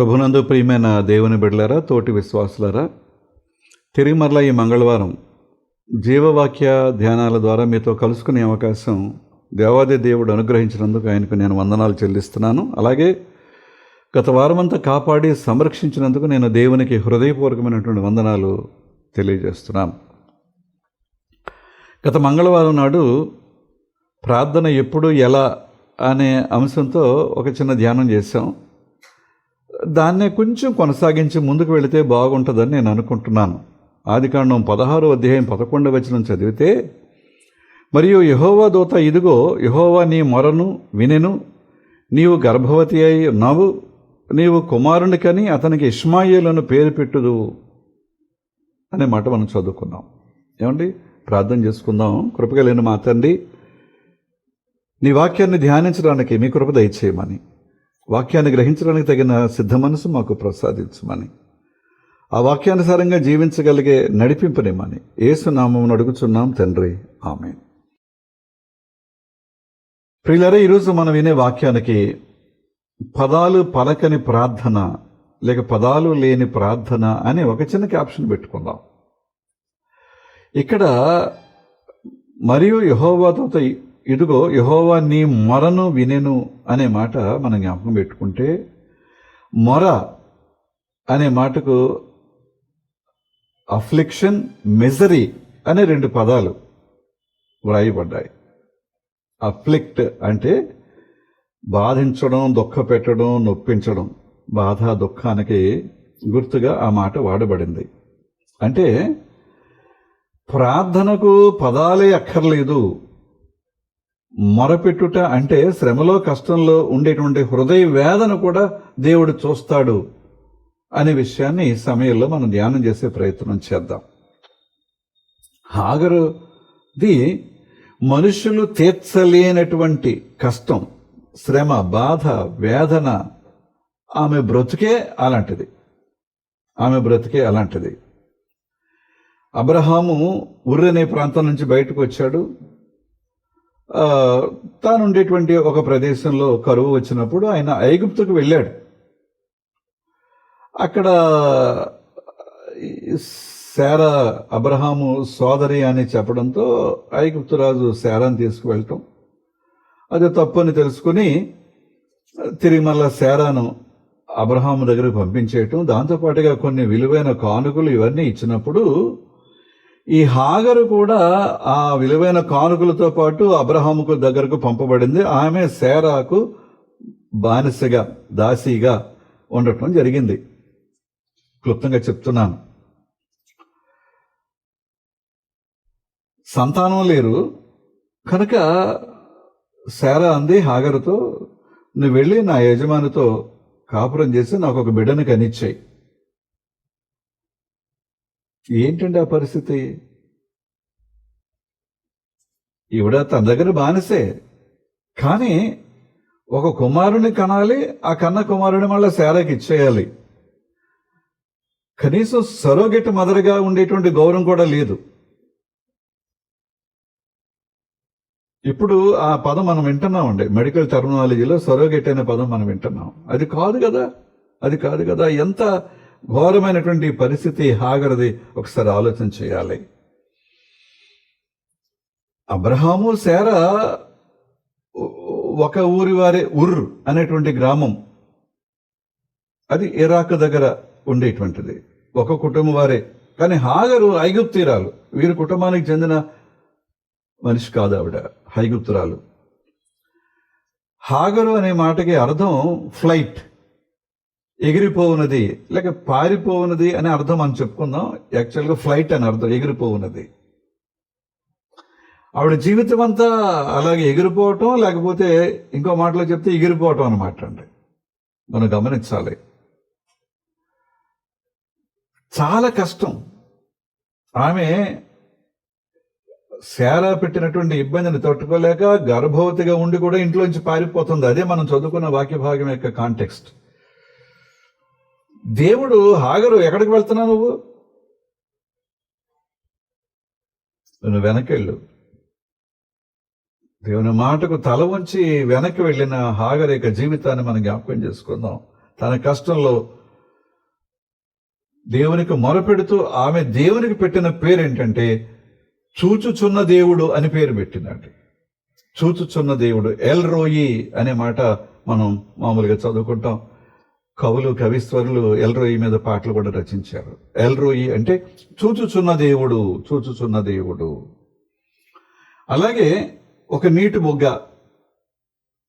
ప్రభునందు ప్రియమైన దేవుని బిడ్డలారా తోటి విశ్వాసులారా తిరిగి మరలా ఈ మంగళవారం జీవవాక్య ధ్యానాల ద్వారా మీతో కలుసుకునే అవకాశం దేవాది దేవుడు అనుగ్రహించినందుకు ఆయనకు నేను వందనాలు చెల్లిస్తున్నాను. అలాగే గత వారమంతా కాపాడి సంరక్షించినందుకు నేను దేవునికి హృదయపూర్వకమైనటువంటి వందనాలు తెలియజేస్తున్నాను. గత మంగళవారం నాడు ప్రార్థన ఎప్పుడు ఎలా అనే అంశంతో ఒక చిన్న ధ్యానం చేశాం. దాన్నే కొంచెం కొనసాగించి ముందుకు వెళితే బాగుంటుందని నేను అనుకుంటున్నాను. ఆదికాండం పదహారు అధ్యాయం పదకొండు వచనం చదివితే మరియు యహోవా దూత ఇదిగో యహోవా నీ మొరను వినెను. నీవు గర్భవతి అయి ఉన్నావు నీవు కుమారునికని అతనికి ఇష్మాయిలను పేరు పెట్టుదు. అనే మాట మనం చదువుకున్నాం. ఏమండి? ప్రార్థన చేసుకుందాం. కృపగలిగిన మా తండ్రి నీ వాక్యాన్ని ధ్యానించడానికి మీ కృప దయచేయమని. వాక్యాన్ని గ్రహించడానికి తగిన సిద్ధ మనసు మాకు ప్రసాదించమని. ఆ వాక్యానుసారంగా జీవించగలిగే నడిపింపనేమని ఏసునామం అడుగుచున్నాం తండ్రి. ఆమె ప్రియులరే ఈరోజు మనం వినే వాక్యానికి పదాలు పలకని ప్రార్థన లేక పదాలు లేని ప్రార్థన అనే ఒక చిన్న క్యాప్షన్ పెట్టుకుందాం. ఇక్కడ మరియు యహోవాతో ఇదిగో యహోవా నీ మొరను వినెను అనే మాట మనం జ్ఞాపకం పెట్టుకుంటే మొర అనే మాటకు అఫ్లిక్షన్ మెజరీ అనే రెండు పదాలు వ్రాయబడ్డాయి. అఫ్లిక్ట్ అంటే బాధించడం దుఃఖ పెట్టడం నొప్పించడం. బాధ దుఃఖానికి గుర్తుగా ఆ మాట వాడబడింది. అంటే ప్రార్థనకు పదాలే అక్కర్లేదు. మొరపెట్టుట అంటే శ్రమలో కష్టంలో ఉండేటువంటి హృదయ వేదన కూడా దేవుడు చూస్తాడు అనే విషయాన్ని ఈ సమయంలో మనం ధ్యానం చేసే ప్రయత్నం చేద్దాం. హాగరుది మనుషులు తీర్చలేనటువంటి కష్టం శ్రమ బాధ వేదన ఆమె బ్రతుకే అలాంటిది. ఆమె బ్రతుకే అలాంటిది. అబ్రహాము ఉర్రనే అనే ప్రాంతం నుంచి బయటకు వచ్చాడు. తాను ఉండేటువంటి ఒక ప్రదేశంలో కరువు వచ్చినప్పుడు ఆయన ఐగుప్తుకు వెళ్ళాడు. అక్కడ ఈ శారా అబ్రహాము సోదరి అని చెప్పడంతో ఐగుప్తురాజు శారాన్ని తీసుకువెళ్ళటం. అది తప్పని తెలుసుకుని తిరిగి మళ్ళా శారాను అబ్రహాము దగ్గరకు పంపించేయటం. దాంతోపాటుగా కొన్ని విలువైన కానుకలు ఇవన్నీ ఇచ్చినప్పుడు ఈ హాగరు కూడా ఆ విలువైన కానుకలతో పాటు అబ్రహాముకు దగ్గరకు పంపబడింది. ఆమె సేరాకు బానిసగా దాసీగా ఉండటం జరిగింది. క్లుప్తంగా చెప్తున్నాను. సంతానం లేరు. కనుక శారా అంది హాగరుతో నువ్వు వెళ్ళి నా యజమానితో కాపురం చేసి నాకు ఒక బిడ్డను కనిచ్చాయి. ఏంటండి ఆ పరిస్థితి? ఈవిడ తన దగ్గర బానిసే. కానీ ఒక కుమారుని కనాలి ఆ కన్న కుమారుని మళ్ళీ శారాకి ఇచ్చేయాలి. కనీసం సరోగెట్ మదర్గా ఉండేటువంటి గౌరవం కూడా లేదు. ఇప్పుడు ఆ పదం మనం వింటున్నామండి. మెడికల్ టెర్మినాలజీలో సరోగెట్ అనే పదం మనం వింటున్నాం. అది కాదు కదా? అది కాదు కదా? ఎంత ఘోరమైనటువంటి పరిస్థితి హాగరది ఒకసారి ఆలోచన చేయాలి. అబ్రహాము సేర ఒక ఊరి వారే ఉర్ అనేటువంటి గ్రామం. అది ఇరాక్ దగ్గర ఉండేటువంటిది. ఒక కుటుంబం వారే. కానీ హాగరు ఐగుప్తీరాలు. వీరి కుటుంబానికి చెందిన మనిషి కాదు ఆవిడ హైగుప్తురాలు హాగరు అనే మాటకి అర్థం ఫ్లైట్. ఎగిరిపోవునది లేక పారిపోవునది అనే అర్థం మనం చెప్పుకుందాం. యాక్చువల్గా ఫ్లైట్ అని అర్థం ఎగిరిపోవునది. ఆవిడ జీవితం అంతా అలాగే ఎగిరిపోవటం లేకపోతే ఇంకో మాటలో చెప్తే ఎగిరిపోవటం అనమాట అండి. మనం గమనించాలి. చాలా కష్టం. ఆమె శారా పెట్టినటువంటి ఇబ్బందిని తట్టుకోలేక గర్భవతిగా ఉండి కూడా ఇంట్లోంచి పారిపోతుంది. అదే మనం చదువుకున్న వాక్య భాగం యొక్క కాంటెక్స్ట్ దేవుడు హాగరు ఎక్కడికి వెళ్తున్నావు నువ్వు? నువ్వు వెనకెళ్ళు దేవుని మాటకు తల ఉంచి వెనక్కి వెళ్ళిన హాగర్ యొక్క జీవితాన్ని మనం జ్ఞాపకం చేసుకుందాం. తన కష్టంలో దేవునికి మొరపెడుతూ ఆమె దేవునికి పెట్టిన పేరు ఏంటంటే చూచుచున్న దేవుడు అని పేరు పెట్టిందండి చూచుచున్న దేవుడు ఎల్ రోయి అనే మాట మనం మామూలుగా చదువుకుంటాం. కవులు కవిస్వరులు ఎల్ రోయి మీద పాటలు కూడా రచించారు. ఎల్రోయి అంటే చూచుచున్న దేవుడు చూచుచున్న దేవుడు. అలాగే ఒక నీటి బొగ్గ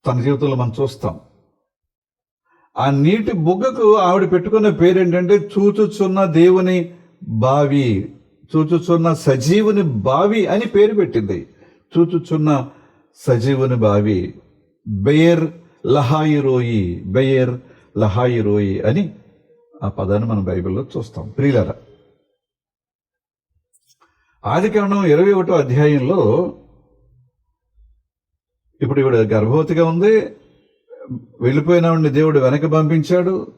తన జీవితంలో మనం చూస్తాం. ఆ నీటి బుగ్గకు ఆవిడ పెట్టుకున్న పేరేంటంటే చూచుచున్న దేవుని బావి చూచుచున్న సజీవుని బావి అని పేరు పెట్టింది. చూచుచున్న సజీవుని బావి. బెయర్ లహాయి రోయి బెయర్ లహాయి రోయి అని ఆ పదాన్ని మనం బైబిల్లో చూస్తాం. ప్రియులరా ఆది ఇరవై ఒకటో అధ్యాయంలో ఇప్పుడు ఇవిడ గర్భవతిగా ఉంది వెళ్ళిపోయిన వాడిని దేవుడు వెనక పంపించాడు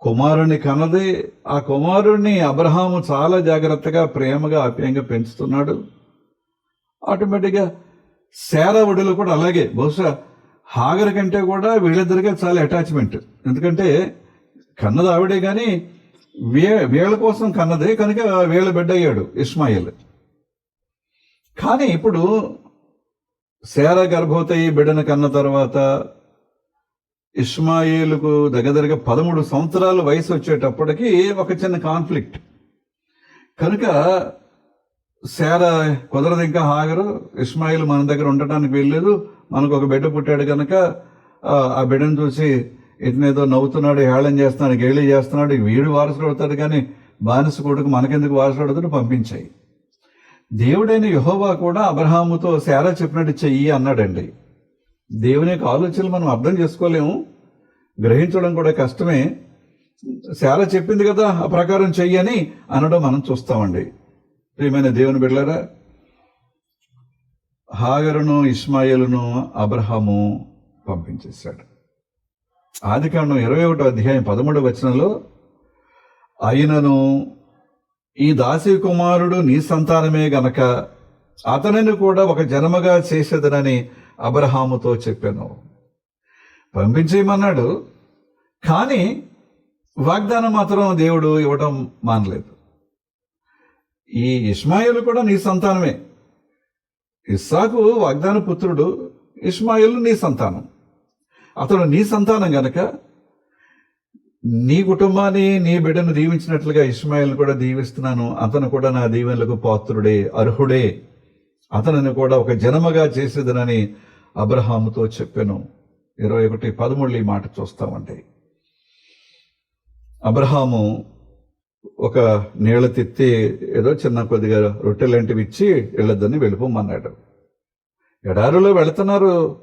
కుమారుణ్ణి కన్నది ఆ కుమారుణ్ణి అబ్రహాము చాలా జాగ్రత్తగా ప్రేమగా ఆప్యాయంగా పెంచుతున్నాడు. ఆటోమేటిక్గా శారవుడిలో కూడా అలాగే బహుశా హాగర్ కంటే కూడా వీళ్ళిద్దరికే చాలా అటాచ్మెంట్ ఎందుకంటే కన్నది ఆవిడే కానీ వే వీళ్ళ కోసం కన్నదే కనుక వీళ్ళ బిడ్డ అయ్యాడు ఇస్మాయిల్. కానీ ఇప్పుడు శార గర్భవతి బిడ్డను కన్న తర్వాత ఇస్మాయిల్కు దగ్గర దగ్గర పదమూడు సంవత్సరాల వయసు వచ్చేటప్పటికి ఒక చిన్న కాన్ఫ్లిక్ట్ కనుక శార కుదరదు ఇంకా హాగరు. ఇస్మాయిల్ మన దగ్గర ఉండటానికి వెళ్ళలేదు. మనకు ఒక బిడ్డ పుట్టాడు కనుక ఆ, బిడ్డను చూసి ఇతనేదో నవ్వుతున్నాడు హేళన చేస్తున్నాడు గేళి చేస్తున్నాడు. వీడు వారసుడు అవుతాడు కానీ బానిస కొడుకు మనకెందుకు వారసుడు అవుతాడు పంపించాయి. దేవుడైన యహోవా కూడా అబ్రహాముతో శారా చెప్పినట్టు చెయ్యి అన్నాడండి. దేవుని యొక్క ఆలోచనలు మనం అర్థం చేసుకోలేము. గ్రహించడం కూడా కష్టమే. శారా చెప్పింది కదా ఆ ప్రకారం చెయ్యని అనడం మనం చూస్తామండి. ప్రియమైన దేవుని బిడ్డలారా హాగరును ఇస్మాయిలును అబ్రహాము పంపించేశాడు. ఆది కాండం ఇరవై ఒకటో అధ్యాయం పదమూడవ వచనంలో అయినను ఈ దాసి కుమారుడు నీ సంతానమే గనక అతనిని కూడా ఒక జన్మగా చేసేదనని అబ్రహాముతో చెప్పాను. పంపించేయమన్నాడు కానీ వాగ్దానం మాత్రం దేవుడు ఇవ్వడం మానలేదు. ఈ ఇస్మాయిల్ కూడా నీ సంతానమే. ఇస్సాకు వాగ్దాన పుత్రుడు ఇస్మాయిల్ నీ సంతానం. అతడు నీ సంతానం గనక నీ కుటుంబాన్ని నీ బిడ్డను దీవించినట్లుగా ఇస్మాయిల్ కూడా దీవిస్తున్నాను. అతను కూడా నా దీవెనలకు పాత్రుడే అర్హుడే. అతనిని కూడా ఒక జనమగా చేసేదనని అబ్రహాముతో చెప్పాను. ఇరవై ఒకటి పదమూడు ఈ మాట చూస్తామండి. అబ్రహాము ఒక నీళ్ళ తిత్తి ఏదో చిన్న కొద్దిగా రొట్టెలాంటివి ఇచ్చి వెళ్ళొద్దని వెళ్ళిపోమన్నాడు. ఎడారిలో వెళుతున్నారు.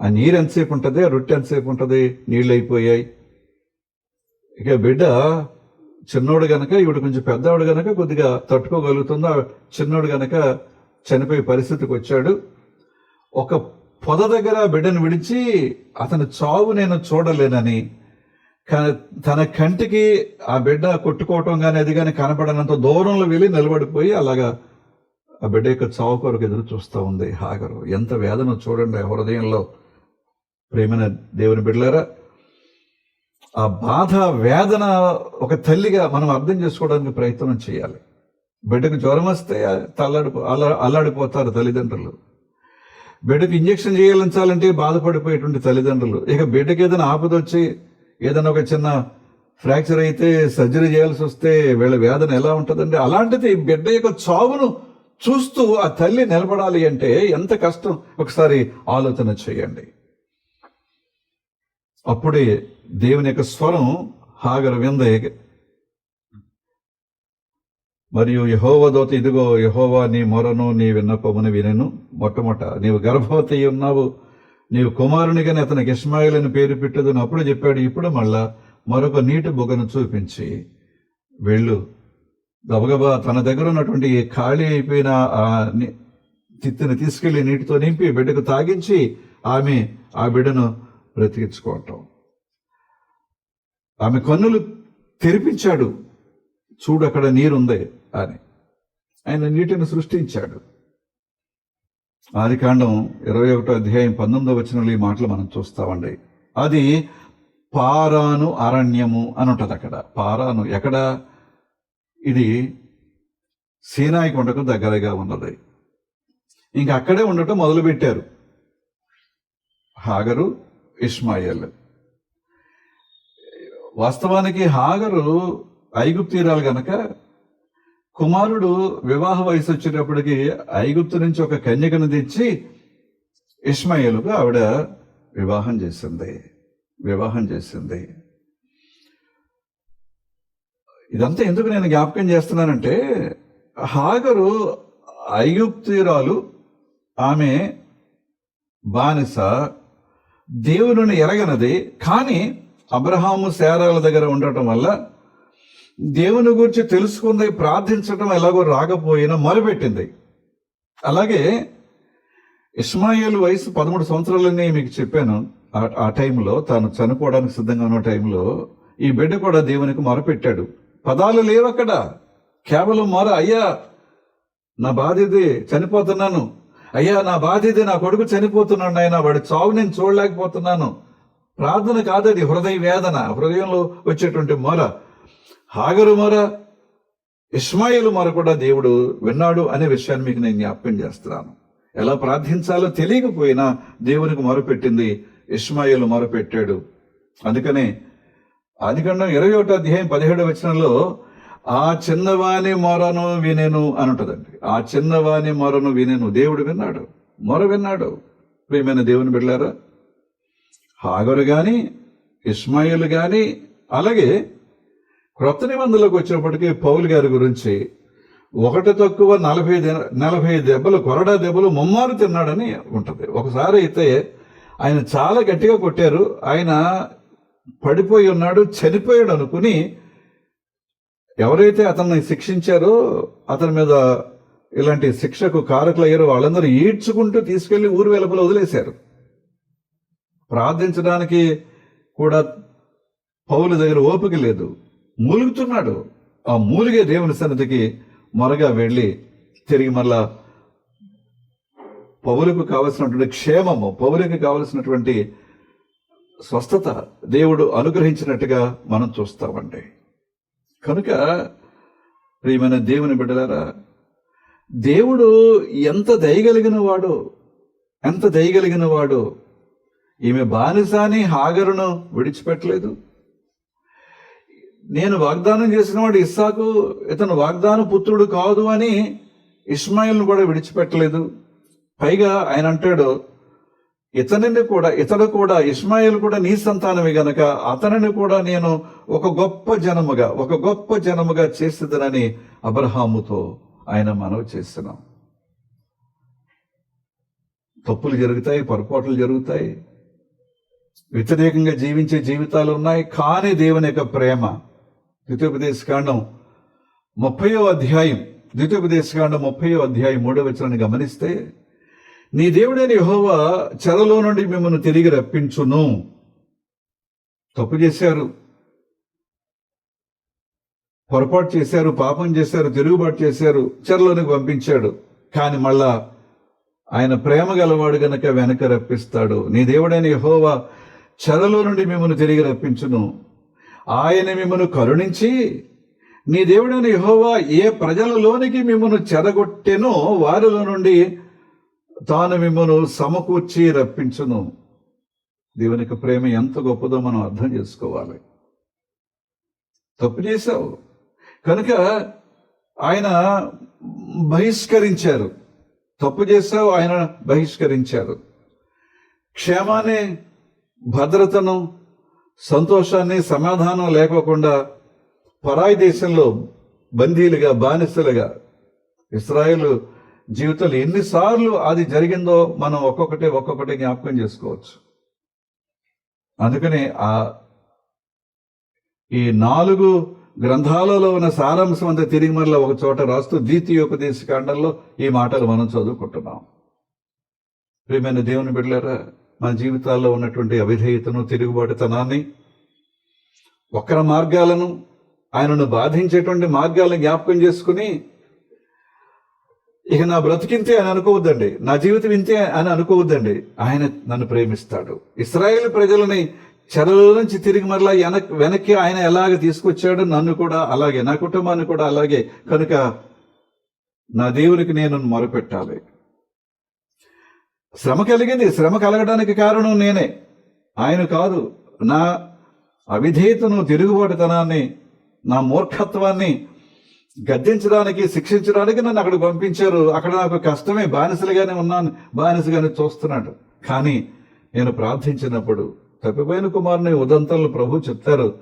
ఆ నీరు ఎంతసేపు ఉంటుంది? ఆ రొట్టె ఎంతసేపు ఉంటుంది? నీళ్ళు అయిపోయాయి. ఇక బిడ్డ చిన్నోడు గనక ఈవిడ కొంచెం పెద్దవాడు గనక కొద్దిగా తట్టుకోగలుగుతుందో? చిన్నోడు గనక చనిపోయే పరిస్థితికి వచ్చాడు. ఒక పొద దగ్గర బిడ్డను విడిచి అతని చావు నేను చూడలేనని తన కంటికి ఆ బిడ్డ కొట్టుకోవటం కానీ అది కానీ కనపడనంత దూరంలో వెళ్ళి నిలబడిపోయి అలాగా ఆ బిడ్డ యొక్క చావు కొరకు ఎదురు చూస్తూ ఉంది హాగరు. ఎంత వేదన చూడండి ఆ హృదయంలో. ప్రేమైన దేవుని బిడ్డలారా ఆ బాధ వేదన ఒక తల్లిగా మనం అర్థం చేసుకోవడానికి ప్రయత్నం చేయాలి. బిడ్డకు జ్వరం వస్తే తల్లాడిపో అల్లా అల్లాడిపోతారు తల్లిదండ్రులు. బిడ్డకు ఇంజక్షన్ చేయాలంచాలంటే బాధపడిపోయేటువంటి తల్లిదండ్రులు. ఇక బిడ్డకి ఏదైనా ఆపద వచ్చి ఏదైనా ఒక చిన్న ఫ్రాక్చర్ అయితే సర్జరీ చేయాల్సి వస్తే వీళ్ళ వేదన ఎలా ఉంటుందండి? అలాంటిది బిడ్డ యొక్క చావును చూస్తూ ఆ తల్లి నిలబడాలి అంటే ఎంత కష్టం? ఒకసారి ఆలోచన చేయండి. అప్పుడే దేవుని యొక్క స్వరం హాగర వింద మరియు యహోవదోత ఇదిగో యహోవా నీ మొరను నీ విన్నపమును వినెను. మొట్టమొదట నీవు గర్భవతి ఉన్నావు. నీవు కుమారునిగానే అతనికి ఇస్మాయిల్ అని పేరు పెట్టదని అప్పుడు చెప్పాడు. ఇప్పుడు మళ్ళా మరొక నీటి బొగను చూపించి వెళ్ళు. గబగబా తన దగ్గర ఉన్నటువంటి ఖాళీ అయిపోయిన ఆ తిత్తిని తీసుకెళ్ళి నీటితో నింపి బిడ్డకు తాగించి ఆమె ఆ బిడ్డను బ్రతికించుకోవటం. ఆమె కన్నులు తెరిపించాడు. చూడు అక్కడ నీరుంది అని. ఆయన నీటిని సృష్టించాడు. ఆది కాండం ఇరవై ఒకటో అధ్యాయం పంతొమ్మిదో వచనంలో ఈ మాటలు మనం చూస్తామండి. అది పారాను అరణ్యము అని ఉంటుంది అక్కడ. పారాను ఎక్కడ? ఇది సీనాయి కొండకు దగ్గరగా ఉన్నది. ఇంకా అక్కడే ఉండటం మొదలుపెట్టారు. హాగరు ఇస్మాయిల్ వాస్తవానికి హాగరు ఐగుప్తీరాలు గనక కుమారుడు వివాహ వయసు వచ్చేటప్పటికి ఐగుప్తు నుంచి ఒక కన్యకను తెచ్చి ఇస్మాయిల్కు ఆవిడ వివాహం చేసింది. వివాహం చేసింది. ఇదంతా ఎందుకు నేను జ్ఞాపకం చేస్తున్నానంటే హాగరు ఐగుప్తీరాలు ఆమె బానిస దేవుని ఎరగనది కానీ అబ్రహాము శారాల దగ్గర ఉండటం వల్ల దేవుని గురించి తెలుసుకుంది ప్రార్థించడం ఎలాగో రాకపోయినా మొదలుపెట్టింది అలాగే ఇస్మాయిల్ వయసు పదమూడు సంవత్సరాలని మీకు చెప్పాను. ఆ- టైంలో తాను చనిపోవడానికి సిద్ధంగా ఉన్న టైంలో ఈ బిడ్డ కూడా దేవునికి మొరపెట్టాడు. పదాలు లేవు అక్కడ. కేవలం మొర అయ్యా నా బాధ ఇది చనిపోతున్నాను. అయ్యా నా బాధ ఇది నా కొడుకు చనిపోతున్నాడు ఆయన వాడి చావు నేను చూడలేకపోతున్నాను. ప్రార్థన కాదది హృదయ వేదన. హృదయంలో వచ్చేటువంటి మొర. హాగరు మొర ఇస్మాయిల్ మొర కూడా దేవుడు విన్నాడు అనే విషయాన్ని మీకు నేను జ్ఞాపకం చేస్తున్నాను. ఎలా ప్రార్థించాలో తెలియకపోయినా దేవునికి మొరపెట్టింది ఇస్మాయిల్ మొరపెట్టాడు. అందుకనే ఆదికండం ఇరవై ఒకటో అధ్యాయం పదిహేడు వచనంలో ఆ చిన్నవాణి మొరను వినేను అని ఉంటుందండి. ఆ చిన్నవాణి మొరను వినేను దేవుడు విన్నాడు. మొర విన్నాడు. ప్రియమైన దేవుని బిడ్డారా హాగరు కానీ ఇస్మాయిల్ కానీ అలాగే క్రొత్త నిబంధనలోకి వచ్చినప్పటికీ పౌలు గారి గురించి ఒకటి తక్కువ నలభై నలభై దెబ్బలు కొరడా దెబ్బలు ముమ్మారు తిన్నాడని ఉంటుంది. ఒకసారి అయితే ఆయన చాలా గట్టిగా కొట్టారు. ఆయన పడిపోయి ఉన్నాడు చనిపోయాడు అనుకుని ఎవరైతే అతన్ని శిక్షించారో అతని మీద ఇలాంటి శిక్షకు కారకులయ్యారో వాళ్ళందరూ ఈడ్చుకుంటూ తీసుకెళ్ళి ఊరు వెలుపల వదిలేశారు. ప్రార్థించడానికి కూడా పౌలు దగ్గర ఓపిక లేదు. మూలుగుతున్నాడు. ఆ మూలిగే దేవుని సన్నిధికి మొరగా వెళ్ళి తిరిగి మళ్ళా పౌలకు కావలసినటువంటి క్షేమము పౌలకు కావలసినటువంటి స్వస్థత దేవుడు అనుగ్రహించినట్టుగా మనం చూస్తామండి. కనుక ప్రియమైన దేవుని బిడ్డలారా దేవుడు ఎంత దయగలిగిన వాడు ఎంత దయగలిగిన వాడు ఈమె బానిసాని హాగరును విడిచిపెట్టలేదు. నేను వాగ్దానం చేసిన వాడు ఇస్సాకు ఇతను వాగ్దాన పుత్రుడు కాదు అని ఇస్మాయిల్ను కూడా విడిచిపెట్టలేదు. పైగా ఆయన అంటాడు ఇతనిని కూడా ఇతడు కూడా ఇస్మాయిల్ కూడా నీ సంతానమే గనక అతనిని కూడా నేను ఒక గొప్ప జనముగా ఒక గొప్ప జనముగా చేసేదనని అబ్రహాముతో ఆయన మనవి చేస్తున్నాం. తప్పులు జరుగుతాయి పొరపాట్లు జరుగుతాయి. వ్యతిరేకంగా జీవించే జీవితాలు ఉన్నాయి కానీ దేవుని యొక్క ప్రేమ ద్వితీయోపదేశ కాండం ముప్పయో అధ్యాయం ద్వితీయోపదేశ కాండం ముప్పయో అధ్యాయం మూడో వచనాన్ని గమనిస్తే నీ దేవుడైన యహోవా చెరలో నుండి మిమ్మల్ని తిరిగి రప్పించును. తప్పు చేశారు. పొరపాటు చేశారు పాపం చేశారు తిరుగుబాటు చేశారు చెరలోనికి పంపించాడు. కానీ మళ్ళా ఆయన ప్రేమ గలవాడు గనక వెనక రప్పిస్తాడు. నీ దేవుడైన యహోవా చెరలో నుండి మిమ్మల్ని తిరిగి రప్పించును. ఆయన మిమ్మను కరుణించి నీ దేవుడైన యహోవా ఏ ప్రజలలోనికి మిమ్మను చెరగొట్టెనో వారిలో నుండి తాను మిమ్మను సమకూర్చి రప్పించును. దేవునికి ప్రేమ ఎంత గొప్పదో మనం అర్థం చేసుకోవాలి. తప్పు చేశావు. కనుక ఆయన బహిష్కరించారు. తప్పు చేశావు ఆయన బహిష్కరించారు. క్షేమాన్ని భద్రతను సంతోషాన్ని సమాధానం లేకోకుండా పరాయి దేశంలో బందీలుగా బానిసలుగా ఇస్రాయేల్ జీవితంలో ఎన్నిసార్లు అది జరిగిందో మనం ఒక్కొక్కటి ఒక్కొక్కటి జ్ఞాపకం చేసుకోవచ్చు. అందుకని ఆ ఈ నాలుగు గ్రంథాలలో ఉన్న సారాంశం అంతా తిరిగి మరలా ఒక చోట రాస్తూ ద్వితీయోపదేశ కాండంలో ఈ మాటలు మనం చదువుకుంటున్నాం. ప్రియమైన దేవుని బిడ్డలారా మన జీవితాల్లో ఉన్నటువంటి అవిధేయతను తిరుగుబాటుతనాన్ని వక్ర మార్గాలను ఆయనను బాధించేటువంటి మార్గాలను జ్ఞాపకం చేసుకుని ఇక నా బ్రతికింతే అని అనుకోవద్దండి. నా జీవితం ఇంతే అని అనుకోవద్దండి. ఆయన నన్ను ప్రేమిస్తాడు. ఇస్రాయేల్ ప్రజలని చెరల నుంచి తిరిగి మరలా వెనక్ వెనక్కి ఆయన ఎలాగ తీసుకొచ్చాడు నన్ను కూడా అలాగే నా కుటుంబాన్ని కూడా అలాగే. కనుక నా దేవునికి నేను మొరపెట్టాలి. శ్రమ కలిగింది. శ్రమ కలగడానికి కారణం నేనే. ఆయన కాదు. నా అవిధేయతను తిరుగుబాటుతనాన్ని నా మూర్ఖత్వాన్ని గద్దించడానికి శిక్షించడానికి నన్ను అక్కడికి పంపించారు. అక్కడ నాకు కష్టమే. బానిసలుగానే ఉన్నాను. బానిసగానే చూస్తున్నాడు. కానీ నేను ప్రార్థించినప్పుడు తప్పిపోయిన కుమారుని ఉదంతంలో ప్రభు చెప్తారు.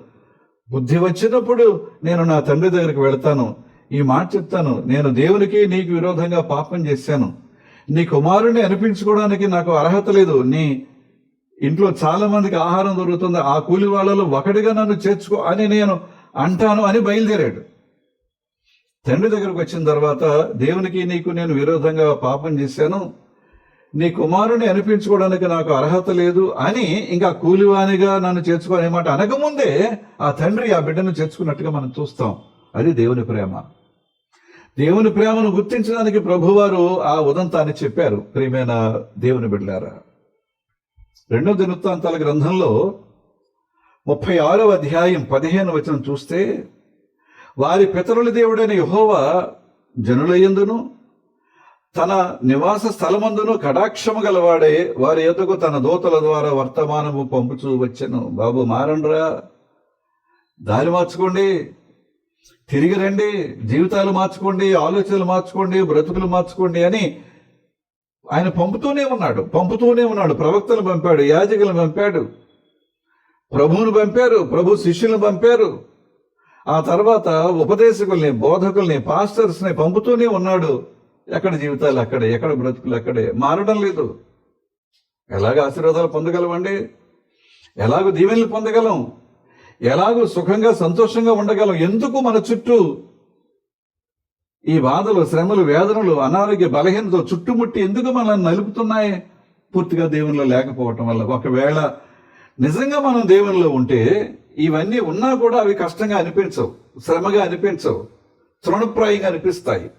బుద్ధి వచ్చినప్పుడు నేను నా తండ్రి దగ్గరికి వెళ్తాను. ఈ మాట చెప్తాను. నేను దేవునికి నీకు విరోధంగా పాపం చేశాను. నీ కుమారుని అనిపించుకోవడానికి నాకు అర్హత లేదు. నీ ఇంట్లో చాలా మందికి ఆహారం దొరుకుతుంది. ఆ కూలి వాళ్ళలో ఒకటిగా నన్ను చేర్చుకో అని నేను అంటాను అని బయలుదేరాడు. తండ్రి దగ్గరకు వచ్చిన తర్వాత దేవునికి నీకు నేను విరోధంగా పాపం చేశాను. నీ కుమారుని అనిపించుకోవడానికి నాకు అర్హత లేదు అని ఇంకా కూలివానిగా నన్ను చేర్చుకో మాట అనకముందే ఆ తండ్రి ఆ బిడ్డను చేర్చుకున్నట్టుగా మనం చూస్తాం. అది దేవుని ప్రేమ. దేవుని ప్రేమను గుర్తించడానికి ప్రభువారు ఆ ఉదంతాన్ని చెప్పారు. ప్రియమైన దేవుని బిడ్డారా రెండో దినవృత్తాంతాల గ్రంథంలో ముప్పై ఆరవ అధ్యాయం పదిహేను వచనం చూస్తే వారి పితరుల దేవుడైన యహోవా జనులయ్యందును తన నివాస స్థలమందును కటాక్షము గలవాడే వారి ఎదుగు తన దూతల ద్వారా వర్తమానము పంపుచూ వచ్చెను. బాబు మారండ్రా దారి మార్చుకోండి. తిరిగి రండి జీవితాలు మార్చుకోండి ఆలోచనలు మార్చుకోండి బ్రతుకులు మార్చుకోండి అని ఆయన పంపుతూనే ఉన్నాడు పంపుతూనే ఉన్నాడు ప్రవక్తలు పంపాడు యాజకులను పంపాడు ప్రభువును పంపారు ప్రభు శిష్యులను పంపారు. ఆ తర్వాత ఉపదేశకుల్ని బోధకుల్ని పాస్టర్స్ని పంపుతూనే ఉన్నాడు. ఎక్కడ జీవితాలు అక్కడే ఎక్కడ బ్రతుకులు అక్కడే మారడం లేదు. ఎలాగ ఆశీర్వాదాలు పొందగలమండి? ఎలాగో దీవెనలు పొందగలం? ఎలాగో సుఖంగా సంతోషంగా ఉండగలం. ఎందుకు మన చుట్టూ ఈ బాధలు శ్రమలు వేదనలు అనారోగ్య బలహీనత చుట్టుముట్టి ఎందుకు మనల్ని నలుపుతున్నాయి? పూర్తిగా దేవునిలో లేకపోవటం వల్ల. ఒకవేళ నిజంగా మనం దేవునిలో ఉంటే ఇవన్నీ ఉన్నా కూడా అవి కష్టంగా అనిపించవు శ్రమగా అనిపించవు తృణప్రాయంగా అనిపిస్తాయి.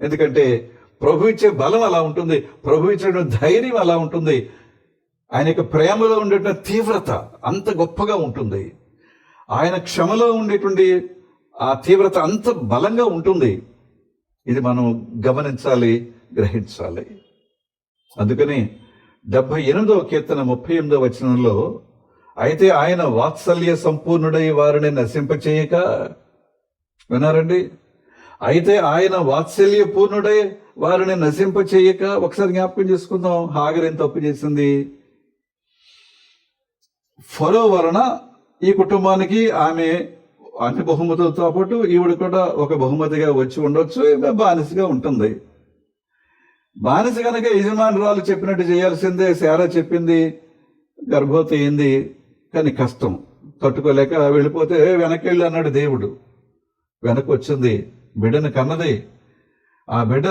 ఎందుకంటే ప్రభు ఇచ్చే బలం అలా ఉంటుంది ప్రభు ఇచ్చే ధైర్యం అలా ఉంటుంది. ఆయన యొక్క ప్రేమలో ఉండేట తీవ్రత అంత గొప్పగా ఉంటుంది. ఆయన క్షమలో ఉండేటువంటి ఆ తీవ్రత అంత బలంగా ఉంటుంది. ఇది మనం గమనించాలి గ్రహించాలి. అందుకని డెబ్భై ఎనిమిదవ కీర్తన ముప్పై ఎనిమిదవ వచనంలో అయితే ఆయన వాత్సల్య సంపూర్ణుడై వారిని నశింపచేయక విన్నారండి? అయితే ఆయన వాత్సల్య పూర్ణుడై వారిని నశింపచేయక ఒకసారి జ్ఞాపకం చేసుకుందాం హాగరేం తప్పు చేసింది? ఫరో వలన ఈ కుటుంబానికి ఆమె అన్ని బహుమతులతో పాటు ఈవిడ కూడా ఒక బహుమతిగా వచ్చి ఉండొచ్చు ఈమె బానిసగా ఉంటుంది. బానిస కనుక యజమానురాలు చెప్పినట్టు చేయాల్సిందే శారా చెప్పింది గర్భవతి అయింది కానీ కష్టం. తట్టుకోలేక వెళ్ళిపోతే వెనక్కి వెళ్ళి అన్నాడు దేవుడు. వెనక్కి వచ్చింది బిడ్డను కన్నది. ఆ బిడ్డ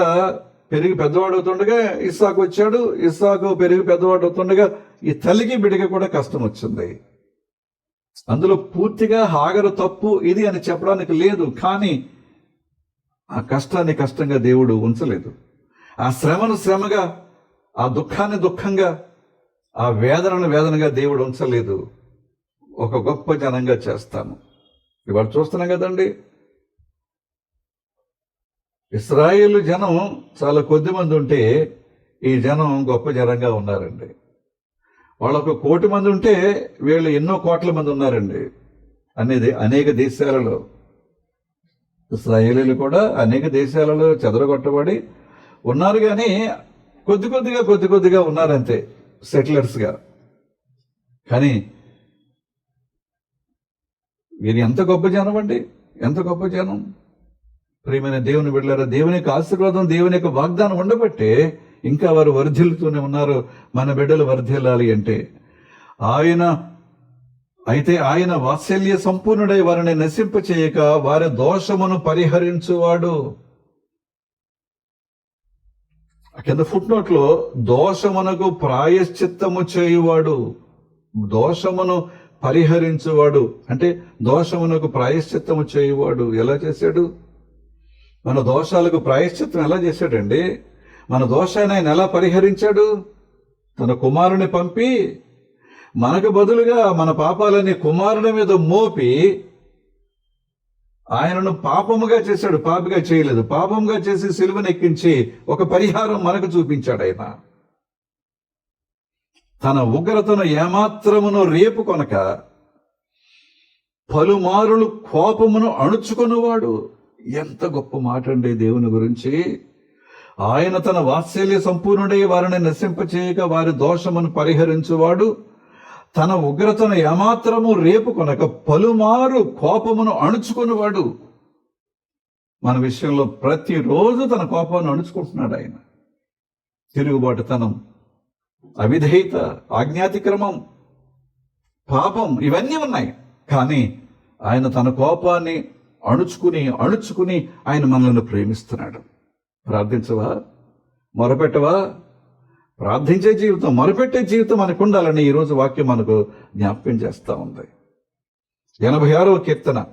పెరిగి పెద్దవాడు అవుతుండగా ఇస్సాకు వచ్చాడు. ఇస్సాకు పెరిగి పెద్దవాడు అవుతుండగా ఈ తల్లికి బిడ్డకి కూడా కష్టం వచ్చింది. అందులో పూర్తిగా హాగరు తప్పు ఇది అని చెప్పడానికి లేదు కానీ ఆ కష్టాన్ని కష్టంగా దేవుడు ఉంచలేదు. ఆ శ్రమను శ్రమగా ఆ దుఃఖాన్ని దుఃఖంగా ఆ వేదనను వేదనగా దేవుడు ఉంచలేదు. ఒక గొప్ప జనంగా చేస్తాను ఇవాళ చూస్తున్నాం కదండి? ఇస్రాయేల్ జనం చాలా కొద్ది మంది ఉంటే ఈ జనం గొప్ప జనంగా ఉన్నారండి. వాళ్ళొక కోటి మంది ఉంటే వీళ్ళు ఎన్నో కోట్ల మంది ఉన్నారండి. అనేది అనేక దేశాలలో. ఇస్రాయేలీలు కూడా అనేక దేశాలలో చెదరగొట్టబడి ఉన్నారు కానీ కొద్ది కొద్దిగా కొద్ది కొద్దిగా ఉన్నారంతే సెటిలర్స్గా కానీ వీరు ఎంత గొప్ప జనం అండి? ఎంత గొప్ప జనం? ప్రియమైన దేవుని బిడ్డలారా దేవుని యొక్క ఆశీర్వాదం దేవుని యొక్క వాగ్దానం ఉండబట్టే ఇంకా వారు వర్ధిల్లుతూనే ఉన్నారు. మన బిడ్డలు వర్ధిల్లాలి అంటే. ఆయన అయితే ఆయన వాత్సల్య సంపూర్ణుడై వారిని నశింప చేయక వారి దోషమును పరిహరించువాడు. కింద ఫుట్ నోట్లో దోషమునకు ప్రాయశ్చిత్తము చేయువాడు. దోషమును పరిహరించువాడు. అంటే దోషమునకు ప్రాయశ్చిత్తము చేయువాడు. ఎలా చేశాడు? మన దోషాలకు ప్రాయశ్చిత్తం ఎలా చేశాడండి మన దోషాన్ని ఆయన ఎలా పరిహరించాడు? తన కుమారుని పంపి మనకు బదులుగా మన పాపాలని కుమారుని మీద మోపి ఆయనను పాపముగా చేశాడు. పాపిగా చేయలేదు. పాపముగా చేసి సిలువను ఎక్కించి ఒక పరిహారం మనకు చూపించాడు ఆయన. తన ఉగ్రతను ఏమాత్రమును రేపు కొనక పలుమారులు కోపమును అణుచుకున్నవాడు ఎంత గొప్ప మాట అండి దేవుని గురించి. ఆయన తన వాత్సల్య సంపూర్ణుడై వారిని నశింపచేయక వారి దోషమును పరిహరించువాడు. తన ఉగ్రతను ఏమాత్రము రేపు కొనక పలుమారు కోపమును అణుచుకున్నవాడు మన విషయంలో ప్రతిరోజు తన కోపాన్ని అణుచుకుంటున్నాడు ఆయన. తిరుగుబాటుతనం అవిధేయత ఆజ్ఞాతిక్రమం పాపం ఇవన్నీ ఉన్నాయి. కానీ ఆయన తన కోపాన్ని అణుచుకుని అణుచుకుని ఆయన మనల్ని ప్రేమిస్తున్నాడు. ప్రార్థించవా? మొరపెట్టవా? ప్రార్థించే జీవితం మొరపెట్టే జీవితం మనకు ఉండాలని ఈరోజు వాక్యం మనకు జ్ఞాపకం చేస్తూ ఉంది. ఎనభై ఆరవ కీర్తన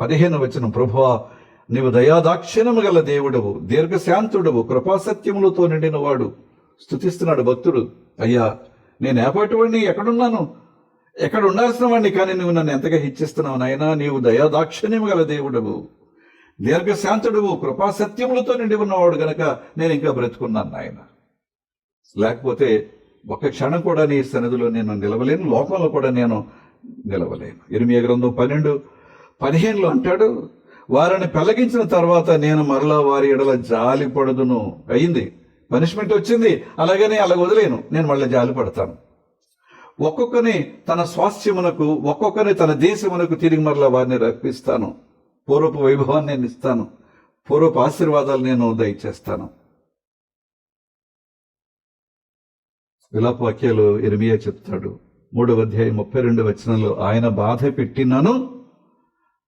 పదిహేను వచ్చిన ప్రభువా నీవు దయాదాక్షిణము గల దేవుడవు దీర్ఘశాంతుడవు కృపాసత్యములతో నిండిన వాడు స్థుతిస్తున్నాడు భక్తుడు. అయ్యా నేను ఏపాటి వాడిని ఎక్కడున్నాను? ఎక్కడ ఉండాల్సిన వాడిని కానీ నువ్వు నన్ను ఎంతగా హెచ్చిస్తున్నావు నాయనా? నీవు దయాదాక్షిణ్యము గల దేవుడవు. దీర్ఘశాంతుడవు కృపాసత్యములతో నిండి ఉన్నవాడు గనక నేను ఇంకా బ్రతుకున్నాను నాయన. లేకపోతే ఒక క్షణం కూడా నీ సన్నిధిలో నేను నిలవలేను లోకంలో కూడా నేను నిలవలేను. ఎనిమిది గ్రంథం పన్నెండు పదిహేనులో అంటాడు వారిని పెలగించిన తర్వాత నేను మరలా వారి ఎడల జాలి పడదును. అయింది. పనిష్మెంట్ వచ్చింది. అలాగనే అలా వదిలేను. నేను మళ్ళీ జాలి పడతాను. ఒక్కొక్కని తన స్వాస్థ్యమునకు ఒక్కొక్కని తన దేశమునకు తిరిగి మరలా వారిని రప్పిస్తాను. పూర్వపు వైభవాన్ని నేను ఇస్తాను. పూర్వపు ఆశీర్వాదాలు నేను దయచేస్తాను. విలాప వాక్యాలు ఇరిమియా చెప్తాడు. మూడవ అధ్యాయం ముప్పై రెండు వచనంలో ఆయన బాధ పెట్టినను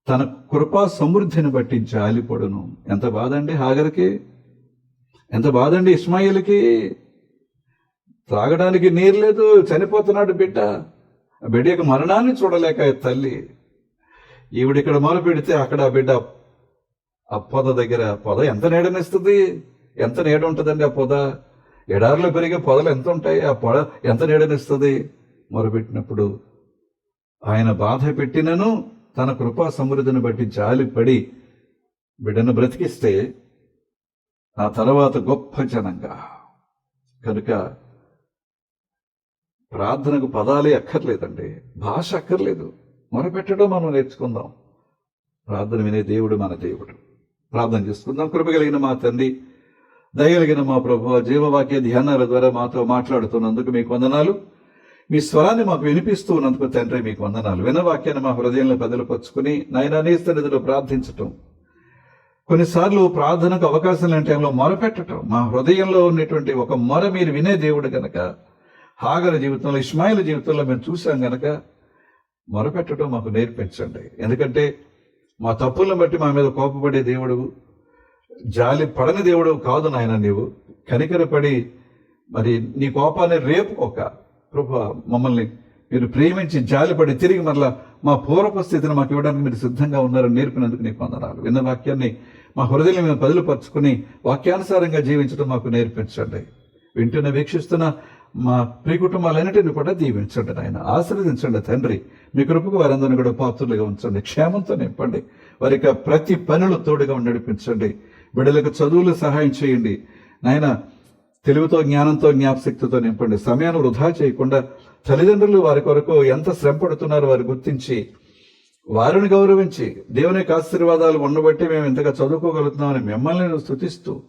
తన కృపా సమృద్ధిని బట్టి జాలిపడును. ఎంత బాధ అండి హాగర్కి? ఎంత బాధ అండి ఇస్మాయిల్కి? త్రాగడానికి నీరు లేదు చనిపోతున్నాడు బిడ్డ. బిడ్డ యొక్క మరణాన్ని చూడలేక తల్లి ఈవిడ ఇక్కడ మొదలు పెడితే అక్కడ ఆ బిడ్డ ఆ పొద దగ్గర పొద ఎంత నీడనిస్తుంది? ఎంత నీడ ఉంటుందండి ఆ పొద? ఎడారిలో పెరిగే పొదలు ఎంత ఉంటాయి ఆ పొద ఎంత నీడనిస్తుంది? మొరపెట్టినప్పుడు ఆయన బాధ పెట్టినను తన కృపా సమృద్ధిని బట్టి జాలిపడి బిడ్డను బ్రతికిస్తే ఆ తర్వాత గొప్ప జనంగా. కనుక ప్రార్థనకు పదాలే అక్కర్లేదండి. భాష అక్కర్లేదు. మొరపెట్టడం మనం నేర్చుకుందాం. ప్రార్థన వినే దేవుడు మన దేవుడు. ప్రార్థన చేసుకుందాం. కృపగలిగిన మా తండ్రి దయగలిగిన మా ప్రభు జీవవాక్య ధ్యానాల ద్వారా మాతో మాట్లాడుతున్నందుకు మీకు వందనాలు. మీ స్వరాన్ని మాకు వినిపిస్తూ ఉన్నందుకు తండ్రి మీకు వందనాలు. వినవాక్యాన్ని మా హృదయంలో బదులుపరుచుకుని నాయన నీ ప్రార్థించటం. కొన్నిసార్లు ప్రార్థనకు అవకాశం లేని టైంలో మొరపెట్టడం మా హృదయంలో ఉన్నటువంటి ఒక మొర మీరు వినే దేవుడు గనక హాగర జీవితంలో ఇస్మాయిల్ జీవితంలో మేము చూసాం గనక మొరపెట్టడం మాకు నేర్పించండి. ఎందుకంటే మా తప్పులను బట్టి మా మీద కోపపడే దేవుడు జాలి పడని దేవుడు కాదు నాయన నీవు. కనికరపడి మరి నీ కోపాన్ని రేపుకోక. ప్రభు మమ్మల్ని మీరు ప్రేమించి జాలిపడి తిరిగి మరలా మా పూర్వపు స్థితిని మాకు ఇవ్వడానికి మీరు సిద్ధంగా ఉన్నారని నేర్పినందుకు నీకు వందనాలు. విన్న వాక్యాన్ని మా హృదయం మేము పదులుపరుచుకుని వాక్యానుసారంగా జీవించడం మాకు నేర్పించండి. వింటున్న వీక్షిస్తున్న మా ప్రియ కుటుంబాలన్నిటిని కూడా దీవించండి నాయన. ఆశీర్వదించండి తండ్రి. మీ కృపకు వారందరిని కూడా పాత్రలుగా ఉంచండి. క్షేమంతో నింపండి. వారికి ప్రతి పనులు తోడుగా నడిపించండి. బిడ్డలకు చదువులు సహాయం చేయండి. నాయన తెలివితో జ్ఞానంతో జ్ఞాపశక్తితో నింపండి. సమయాన్ని వృధా చేయకుండా తల్లిదండ్రులు వారి కొరకు ఎంత శ్రమ పడుతున్నారో వారు గుర్తించి వారిని గౌరవించి దేవుని యొక్క ఆశీర్వాదాలు ఉండబట్టి మేము ఇంతగా చదువుకోగలుగుతున్నామని మిమ్మల్ని స్థుతిస్తూ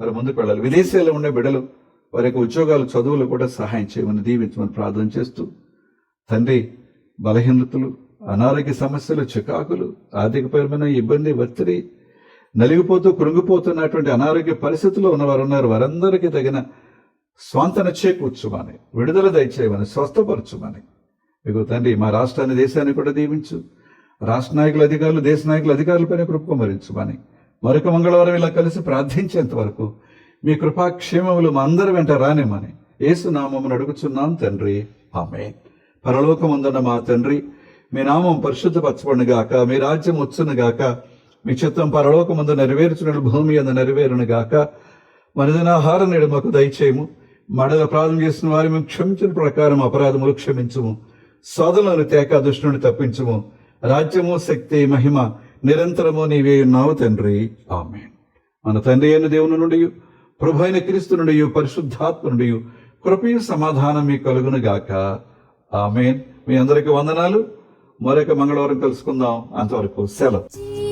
వారు ముందుకు వెళ్ళాలి. విదేశాల్లో ఉండే బిడ్డలు వారి యొక్క ఉద్యోగాలు చదువులు కూడా సహాయం చేయమని దీవించమని ప్రార్థన చేస్తూ తండ్రి బలహీనతలు అనారోగ్య సమస్యలు చికాకులు ఆర్థికపరమైన ఇబ్బంది ఒత్తిడి నలిగిపోతూ కృంగిపోతున్నటువంటి అనారోగ్య పరిస్థితుల్లో ఉన్నవారు ఉన్నారు వారందరికీ తగిన స్వాంతన చేకూర్చుమని విడుదల దయచేయమని స్వస్థపరచుమని. మీకు తండ్రి మా రాష్ట్రాన్ని దేశాన్ని కూడా దీవించు. రాష్ట్ర నాయకుల అధికారులు దేశ నాయకుల అధికారులపైన కృపమరించుమని మరొక మంగళవారం ఇలా కలిసి ప్రార్థించేంత వరకు మీ కృపాక్షేమములు మా అందరి వెంట రానిమ్మని ఏసు నామమును అడుగుచున్నాం తండ్రి. ఆమె పరలోకముందన్న మా తండ్రి మీ నామం పరిశుద్ధపరచబడును గాక మీ రాజ్యం వచ్చును గాక మీ చిత్తం పరలోకముందు నెరవేర్చున్న భూమి అందు నెరవేరును గాక మనిదినాహారం నేడు మాకు దయచేయము. మడల ప్రార్థన చేసిన వారి మేము క్షమించిన ప్రకారం అపరాధములు క్షమించము. సోదరులను తేక దుష్టుని తప్పించము. రాజ్యము శక్తి మహిమ నిరంతరము నీవే ఉన్నావు తండ్రి. ఆమె మన తండ్రి అయిన దేవుని నుండి ప్రభు అయిన క్రీస్తు నుండి పరిశుద్ధాత్మ నుండి కృపయ సమాధానం మీ కలుగును గాక. ఆమెన్. మీ అందరికి వందనాలు. మరొక మంగళవారం కలుసుకుందాం. అంతవరకు సెలవు.